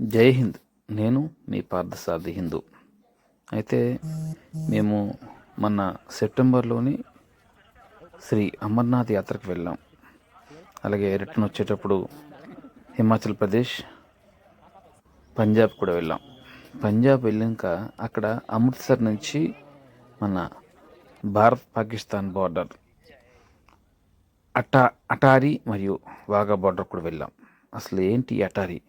జై హింద్. నేను మీ పార్థసారథి హిందూ. అయితే మేము మొన్న సెప్టెంబర్లోని శ్రీ అమర్నాథ్ యాత్రకు వెళ్ళాం. అలాగే రిటర్న్ వచ్చేటప్పుడు హిమాచల్ ప్రదేశ్ పంజాబ్ కూడా వెళ్ళాం. పంజాబ్ వెళ్ళాక అక్కడ అమృత్సర్ నుంచి మన భారత్ పాకిస్తాన్ బార్డర్ అటా అటారీ మరియు వాఘా బార్డర్ కూడా వెళ్ళాం. అసలు ఏంటి అటారీ?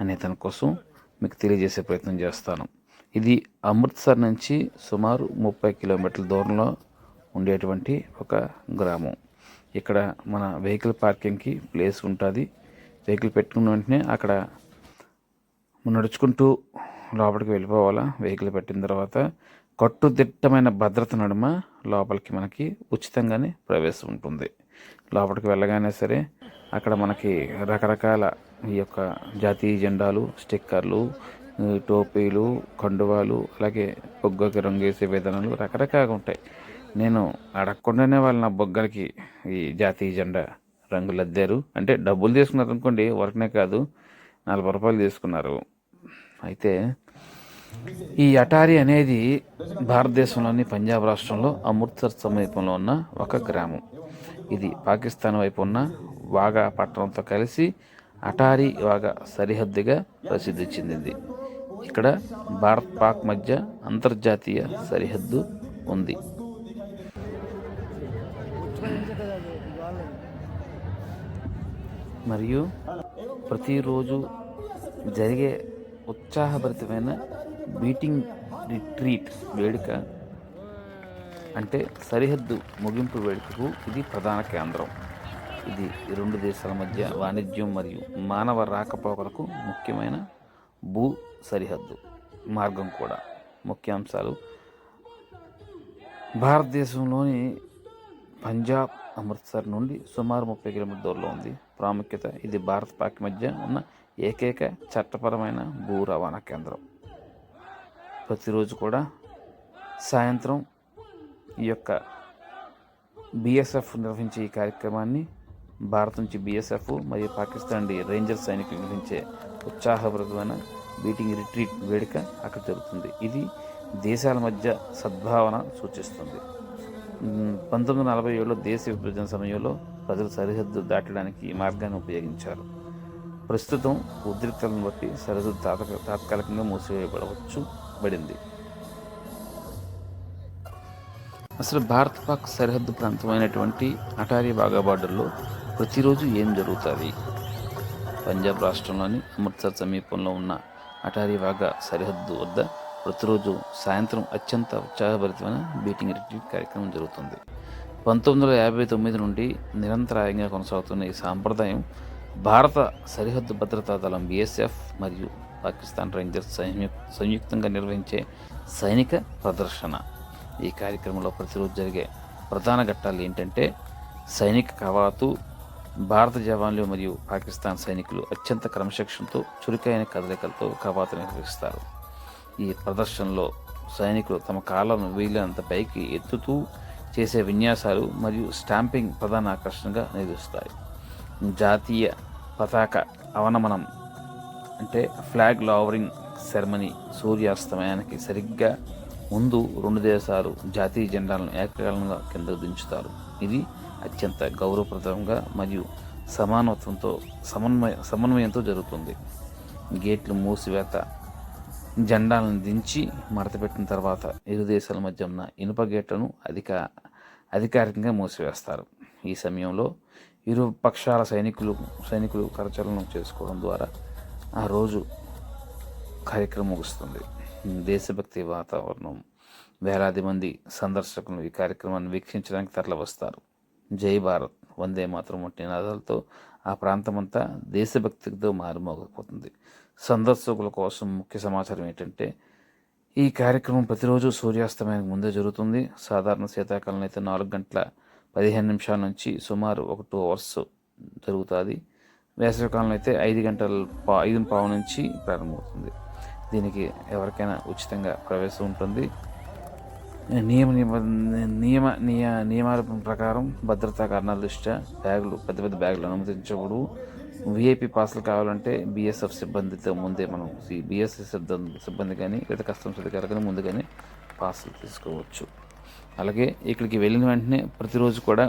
అనే దానికోసం మీకు తెలియజేసే ప్రయత్నం చేస్తాను. ఇది అమృత్సర్ నుంచి సుమారు ముప్పై కిలోమీటర్ల దూరంలో ఉండేటువంటి ఒక గ్రామం. ఇక్కడ మన వెహికల్ పార్కింగ్కి ప్లేస్ ఉంటుంది. వెహికల్ పెట్టుకున్న వెంటనే అక్కడ నడుచుకుంటూ లోపలికి వెళ్ళిపోవాలా. వెహికల్ పెట్టిన తర్వాత కట్టుదిట్టమైన భద్రత నడుమ లోపలికి మనకి ఉచితంగానే ప్రవేశం ఉంటుంది. లోపలికి వెళ్ళగానే సరే అక్కడ మనకి రకరకాల ఈ యొక్క జాతీయ జెండాలు స్టిక్కర్లు ఈ టోపీలు కండువాలు అలాగే బొగ్గకి రంగేసే విధానాలు రకరకాలుగా ఉంటాయి. నేను అడగకుండానే వాళ్ళు నా బొగ్గలకి ఈ జాతీయ జెండా రంగులు అద్దారు. అంటే డబ్బులు తీసుకున్నారు అనుకోండి వర్క్నే కాదు నలభై రూపాయలు తీసుకున్నారు. అయితే ఈ అటారీ అనేది భారతదేశంలోని పంజాబ్ రాష్ట్రంలో అమృత్సర్ సమీపంలో ఉన్న ఒక గ్రామం. ఇది పాకిస్తాన్ వైపు ఉన్న వాగా పట్టణంతో కలిసి అటారీ వాగా సరిహద్దుగా ప్రసిద్ధి చెందింది. ఇక్కడ భారత్ పాక్ మధ్య అంతర్జాతీయ సరిహద్దు ఉంది. మరియు ప్రతిరోజు జరిగే ఉత్సాహభరితమైన బీటింగ్ రిట్రీట్ వేడుక అంటే సరిహద్దు ముగింపు వేడుకకు ఇది ప్రధాన కేంద్రం. ఇది రెండు దేశాల మధ్య వాణిజ్యం మరియు మానవ రాకపోకలకు ముఖ్యమైన భూ సరిహద్దు మార్గం కూడా. ముఖ్యాంశాలు. భారతదేశంలోని పంజాబ్ అమృత్సర్ నుండి సుమారు ముప్పై కిలోమీటర్ దూరంలో ఉంది. ప్రాముఖ్యత ఇది భారత్ పాక్ మధ్య ఉన్న ఏకైక చట్టపరమైన భూ రవాణా కేంద్రం. ప్రతిరోజు కూడా సాయంత్రం ఈ యొక్క బిఎస్ఎఫ్ నిర్వహించే ఈ కార్యక్రమాన్ని భారత్ నుంచి బీఎస్ఎఫ్ మరియు పాకిస్తాన్ నుండి రేంజర్ సైనికులు నిర్వహించే ఉత్సాహప్రదమైన బీటింగ్ రిట్రీట్ వేడుక అక్కడ జరుగుతుంది. ఇది దేశాల మధ్య సద్భావన సూచిస్తుంది. పంతొమ్మిది వందల నలభై ఏడులో దేశ విభజన సమయంలో ప్రజలు సరిహద్దు దాటడానికి ఈ మార్గాన్ని ఉపయోగించారు. ప్రస్తుతం ఉద్రిక్తలను బట్టి సరిహద్దు తాత తాత్కాలికంగా మూసివేయబడవచ్చు పడింది. అసలు భారత్ పాక్ సరిహద్దు ప్రాంతమైనటువంటి అటారీ బాగా బార్డర్లో ప్రతిరోజు ఏం జరుగుతుంది? పంజాబ్ రాష్ట్రంలోని అమృత్సర్ సమీపంలో ఉన్న అటారీ వాగా సరిహద్దు వద్ద ప్రతిరోజు సాయంత్రం అత్యంత ఉత్సాహభరితమైన బీటింగ్ రిట్రీట్ కార్యక్రమం జరుగుతుంది. పంతొమ్మిది వందల యాభై తొమ్మిది నుండి నిరంతరాయంగా కొనసాగుతున్న ఈ సాంప్రదాయం భారత సరిహద్దు భద్రతా దళం బీఎస్ఎఫ్ మరియు పాకిస్తాన్ రేంజర్స్ సంయుక్తంగా నిర్వహించే సైనిక ప్రదర్శన. ఈ కార్యక్రమంలో ప్రతిరోజు జరిగే ప్రధాన ఘట్టాలు ఏంటంటే సైనిక కవాతు భారత జవాన్లు మరియు పాకిస్తాన్ సైనికులు అత్యంత క్రమశిక్షణతో చురుకైన కదలికలతో కవాతు నిర్వహిస్తారు. ఈ ప్రదర్శనలో సైనికులు తమ కాళ్ళను వీలైనంత పైకి ఎత్తుతూ చేసే విన్యాసాలు మరియు స్టాంపింగ్ ప్రధాన ఆకర్షణగా నిలుస్తాయి. జాతీయ పతాక అవనమనం అంటే ఫ్లాగ్ లావరింగ్ సెరమనీ సూర్యాస్తమయానికి సరిగ్గా ముందు రెండు దేశాలు జాతీయ జెండాలను ఏకకాలంగా కిందకు దించుతారు. ఇది అత్యంత గౌరవప్రదంగా మరియు సమానత్వంతో సమన్వయ సమన్వయంతో జరుగుతుంది. గేట్లు మూసివేత జెండాలను దించి మడతపెట్టిన తర్వాత ఇరు దేశాల మధ్య ఉన్న ఇనుప గేట్లను అధిక అధికారికంగా మూసివేస్తారు. ఈ సమయంలో ఇరు పక్షాల సైనికులు సైనికులు కరచలనం చేసుకోవడం ద్వారా ఆ రోజు కార్యక్రమం ముగుస్తుంది. దేశభక్తి వాతావరణం. వేలాది మంది సందర్శకులు ఈ కార్యక్రమాన్ని వీక్షించడానికి తరలివస్తారు. జై భారత్. వందే మాత్రం వంటి నినాదాలతో ఆ ప్రాంతమంతా దేశభక్తితో మారుమోగపోతుంది సందర్శకుల కోసం ముఖ్య సమాచారం ఏంటంటే ఈ కార్యక్రమం ప్రతిరోజు సూర్యాస్తమయానికి ముందే జరుగుతుంది. సాధారణ శీతాకాలం అయితే నాలుగు గంటల పదిహేను నిమిషాల నుంచి సుమారు ఒక టూ అవర్స్ జరుగుతుంది. వేసవికాలంలో అయితే ఐదు గంటల పా ఐదు పావు నుంచి ప్రారంభమవుతుంది. దీనికి ఎవరికైనా ఉచితంగా ప్రవేశం ఉంటుంది. నియమ నియమ నియమ నియ నియమాల ప్రకారం భద్రతా కారణాల దృష్ట్యా బ్యాగులు పెద్ద పెద్ద బ్యాగులు అనుమతించకూడదు. విఐపి పాసులు కావాలంటే బీఎస్ఎఫ్ సిబ్బందితో ముందే మనం బిఎస్ఎఫ్ సిబ్బంది సిబ్బంది కానీ లేదా కస్టమ్స్ అధికారులు కానీ ముందుగానే పాసులు తీసుకోవచ్చు. అలాగే ఇక్కడికి వెళ్ళిన వెంటనే ప్రతిరోజు కూడా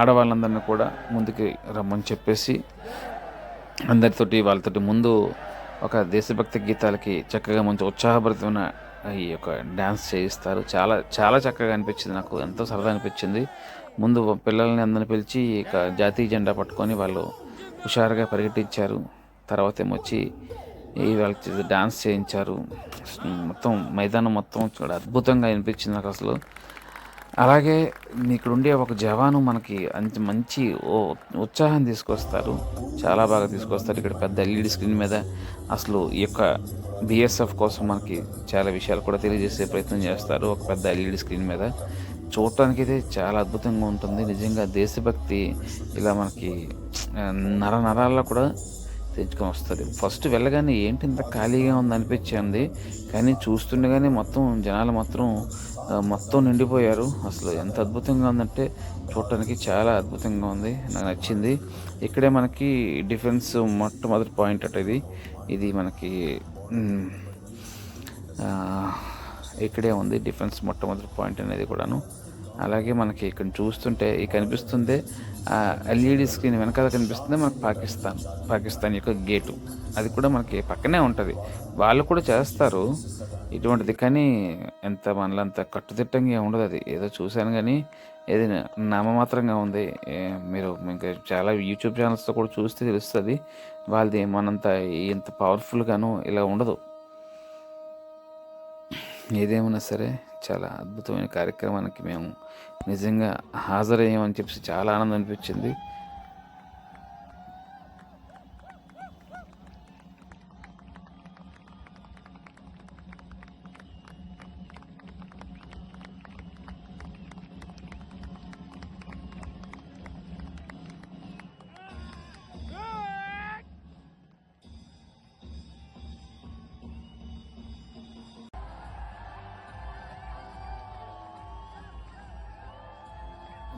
ఆడవాళ్ళందరినీ కూడా ముందుకి రమ్మని చెప్పేసి అందరితోటి వాళ్ళతోటి ముందు ఒక దేశభక్తి గీతాలకి చక్కగా మంచి ఉత్సాహభరితమైన ఈ యొక్క డ్యాన్స్ చేయిస్తారు. చాలా చాలా చక్కగా అనిపించింది నాకు. ఎంతో సరదా అనిపించింది. ముందు పిల్లల్ని అందరిని పిలిచి ఇక జాతీయ జెండా పట్టుకొని వాళ్ళు హుషారుగా పరిగెట్టించారు. తర్వాత ఏమొచ్చి వాళ్ళకి డాన్స్ చేయించారు. మొత్తం మైదానం మొత్తం చూడ అద్భుతంగా అనిపించింది నాకు అసలు. అలాగే ఇక్కడ ఉండే ఒక జవాను మనకి అంత మంచి ఉత్సాహం తీసుకొస్తారు. చాలా బాగా తీసుకొస్తారు. ఇక్కడ పెద్ద ఎల్ఈడి స్క్రీన్ మీద అసలు ఈ యొక్క బిఎస్ఎఫ్ కోసం మనకి చాలా విషయాలు కూడా తెలియజేసే ప్రయత్నం చేస్తారు. ఒక పెద్ద ఎల్ఈడి స్క్రీన్ మీద చూడటానికి అయితే చాలా అద్భుతంగా ఉంటుంది. నిజంగా దేశభక్తి ఇలా మనకి నర నరాల్లో కూడా తెచ్చుకొని వస్తుంది. ఫస్ట్ వెళ్ళగానే ఏంటి ఇంత ఖాళీగా ఉంది అనిపించింది కానీ చూస్తుండగానే మొత్తం జనాలు మాత్రం మొత్తం నిండిపోయారు. అసలు ఎంత అద్భుతంగా ఉందంటే చూడటానికి చాలా అద్భుతంగా ఉంది. నాకు నచ్చింది. ఇక్కడే మనకి డిఫెన్స్ మొట్టమొదటి పాయింట్ అట ఇది. ఇది మనకి ఇక్కడే ఉంది డిఫెన్స్ మొట్టమొదటి పాయింట్ అనేది కూడాను. అలాగే మనకి ఇక్కడ చూస్తుంటే ఈ కనిపిస్తుంది ఎల్ఈడి స్క్రీన్ వెనకాల కనిపిస్తుంది మనకు పాకిస్తాన్ పాకిస్తాన్ యొక్క గేటు. అది కూడా మనకి పక్కనే ఉంటుంది. వాళ్ళు కూడా చేస్తారు ఇటువంటిది కానీ ఎంత మనలంత కట్టుదిట్టంగా ఉండదు అది. ఏదో చూశాను కానీ ఏది నామమాత్రంగా ఉంది. మీరు ఇంకా చాలా యూట్యూబ్ ఛానల్స్తో కూడా చూస్తే తెలుస్తుంది. వాళ్ళది మనంత ఇంత పవర్ఫుల్గాను ఇలా ఉండదు. ఏదేమైనా సరే చాలా అద్భుతమైన కార్యక్రమానికి మేము నిజంగా హాజరయ్యామని చెప్పేసి చాలా ఆనందం అనిపించింది.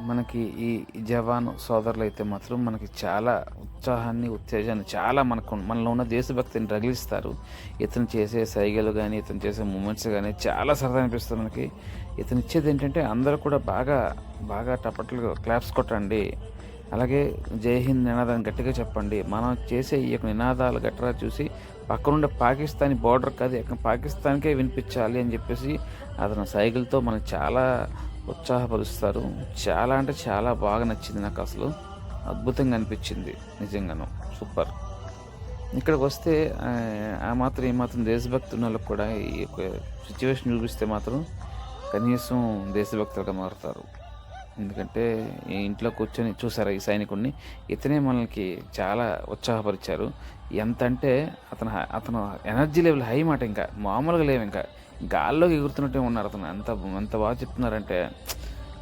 మనకి ఈ జవాన్ సోదరులు అయితే మాత్రం మనకి చాలా ఉత్సాహాన్ని ఉత్తేజాన్ని చాలా మనకు మనలో ఉన్న దేశభక్తిని రగిలిస్తారు. ఇతను చేసే సైగలు కానీ ఇతను చేసే మూమెంట్స్ కానీ చాలా సరదా అనిపిస్తుంది మనకి. ఇతను ఇచ్చేది ఏంటంటే అందరూ కూడా బాగా బాగా టపట్లు క్లాప్స్ కొట్టండి. అలాగే జై హింద్ నినాదాన్ని గట్టిగా చెప్పండి. మనం చేసే ఈ యొక్క నినాదాలు గట్రా చూసి పక్కనుండే పాకిస్తానీ బార్డర్ కాదు పాకిస్తాన్కే వినిపించాలి అని చెప్పేసి అతను సైకిల్తో మనకు చాలా ఉత్సాహపరుస్తారు. చాలా అంటే చాలా బాగా నచ్చింది నాకు అసలు. అద్భుతంగా అనిపించింది నిజంగాను. సూపర్. ఇక్కడికి వస్తే ఆ మాత్రం ఈ మాత్రం దేశభక్తి ఉన్న వాళ్ళకి కూడా ఈ యొక్క సిచ్యువేషన్ చూపిస్తే మాత్రం కనీసం దేశభక్తులుగా మారుతారు. ఎందుకంటే ఈ ఇంట్లో కూర్చొని చూసారా ఈ సైనికుడిని ఇతనే మనకి చాలా ఉత్సాహపరిచారు. ఎంత అంటే అతను అతను ఎనర్జీ లెవెల్ హై మాట ఇంకా. మామూలుగా లేవు ఇంకా. గాల్లోకి ఎగురుతున్నట్టే ఉన్నారు అతను. ఎంత ఎంత బాగా చెప్తున్నారంటే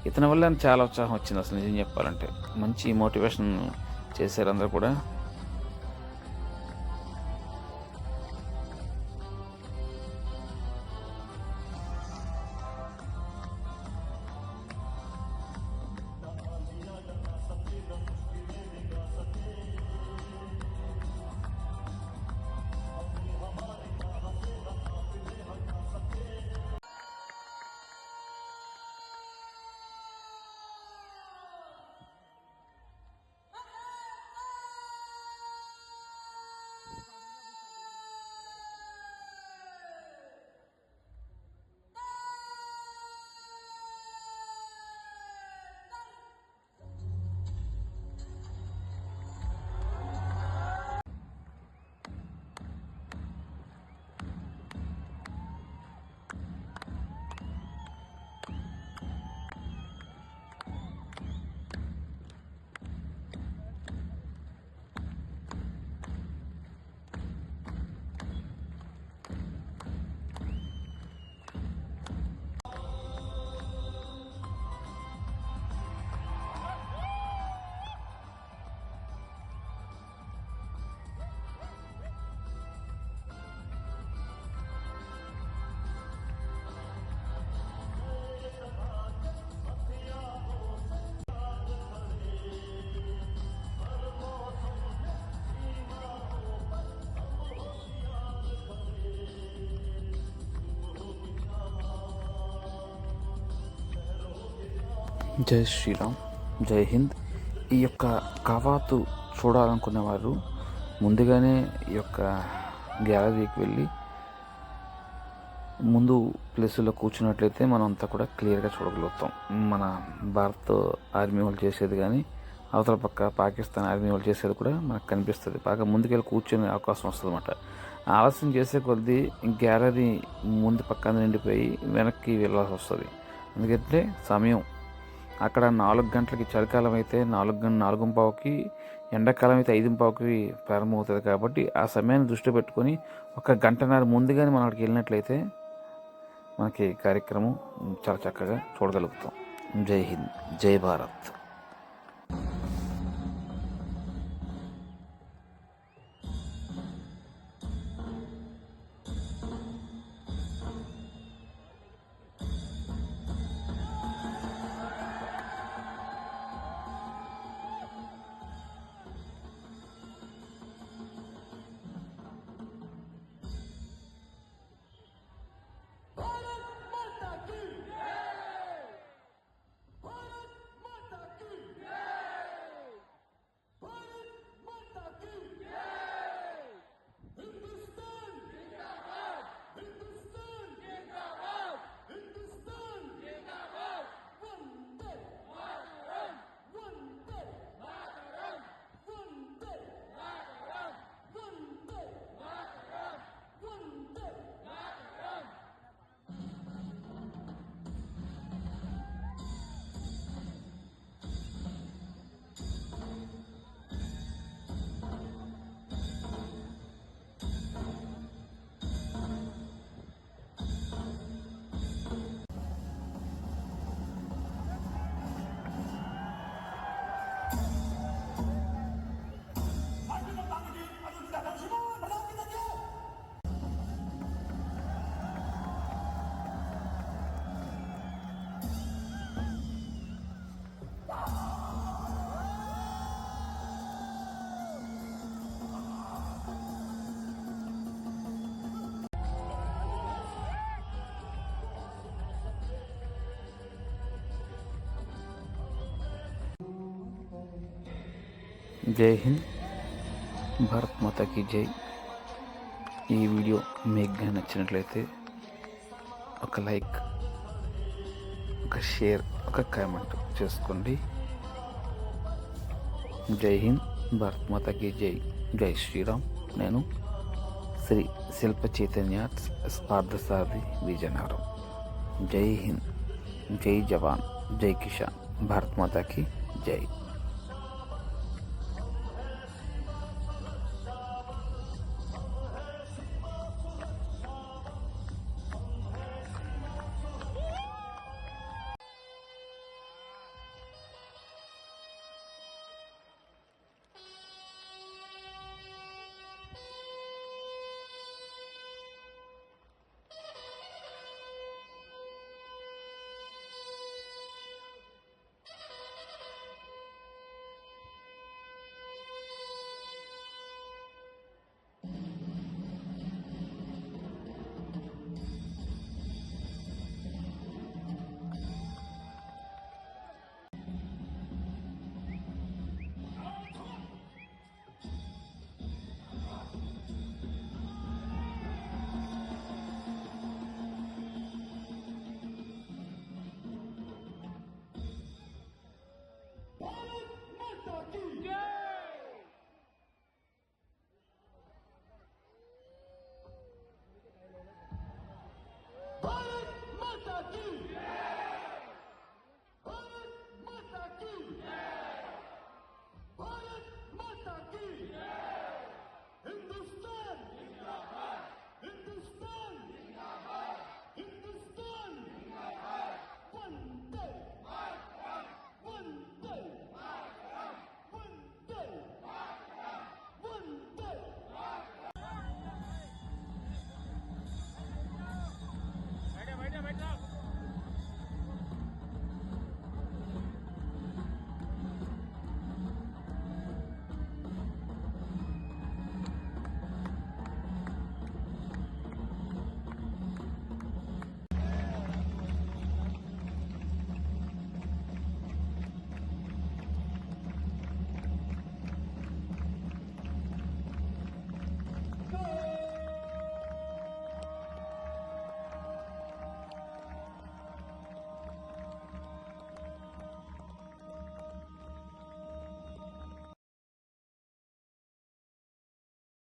ఇతని వల్ల చాలా ఉత్సాహం వచ్చింది అసలు నిజం చెప్పాలంటే. మంచి మోటివేషన్ చేశారు అందరు కూడా. జై శ్రీరామ్ జై హింద్. ఈ యొక్క కవాతు చూడాలనుకునేవారు ముందుగానే ఈ యొక్క గ్యాలరీకి వెళ్ళి ముందు ప్లేసులో కూర్చున్నట్లయితే మనం అంతా కూడా క్లియర్గా చూడగలుగుతాం. మన భారత్ ఆర్మీ వాళ్ళు చేసేది కానీ అవతల పక్క పాకిస్తాన్ ఆర్మీ వాళ్ళు చేసేది కూడా మనకు కనిపిస్తుంది. బాగా ముందుకెళ్ళి కూర్చునే అవకాశం వస్తుంది అనమాట ఆలస్యం చేసే కొద్దీ గ్యాలరీ ముందు పక్కన నిండిపోయి వెనక్కి వెళ్ళాల్సి వస్తుంది. ఎందుకంటే సమయం. అక్కడ నాలుగు గంటలకి చలికాలం అయితే నాలుగు గంట నాలుగు పావుకి ఎండాకాలం అయితే ఐదు పావుకి ప్రారంభమవుతుంది కాబట్టి ఆ సమయాన్ని దృష్టి పెట్టుకొని ఒక గంటన్నర ముందుగానే మనం అక్కడికి వెళ్ళినట్లయితే మనకి కార్యక్రమం చాలా చక్కగా చూడగలుగుతాం. జై హింద్ జై భారత్. జై హింద్ భారత్ మాతాకి జై ఈ వీడియో మీకు నచ్చినట్లయితే ఒక లైక్ ఒక షేర్ ఒక కామెంట్ చేసుకోండి జై హింద్ భారత్ మాతాకి జై జై శ్రీరామ్ నేను శ్రీ శిల్ప చైతన్య స్పార్థసాది విజయనగరం జై హింద్ జై జవాన్ జై కిషాన్ భారత్ మాతాకి జై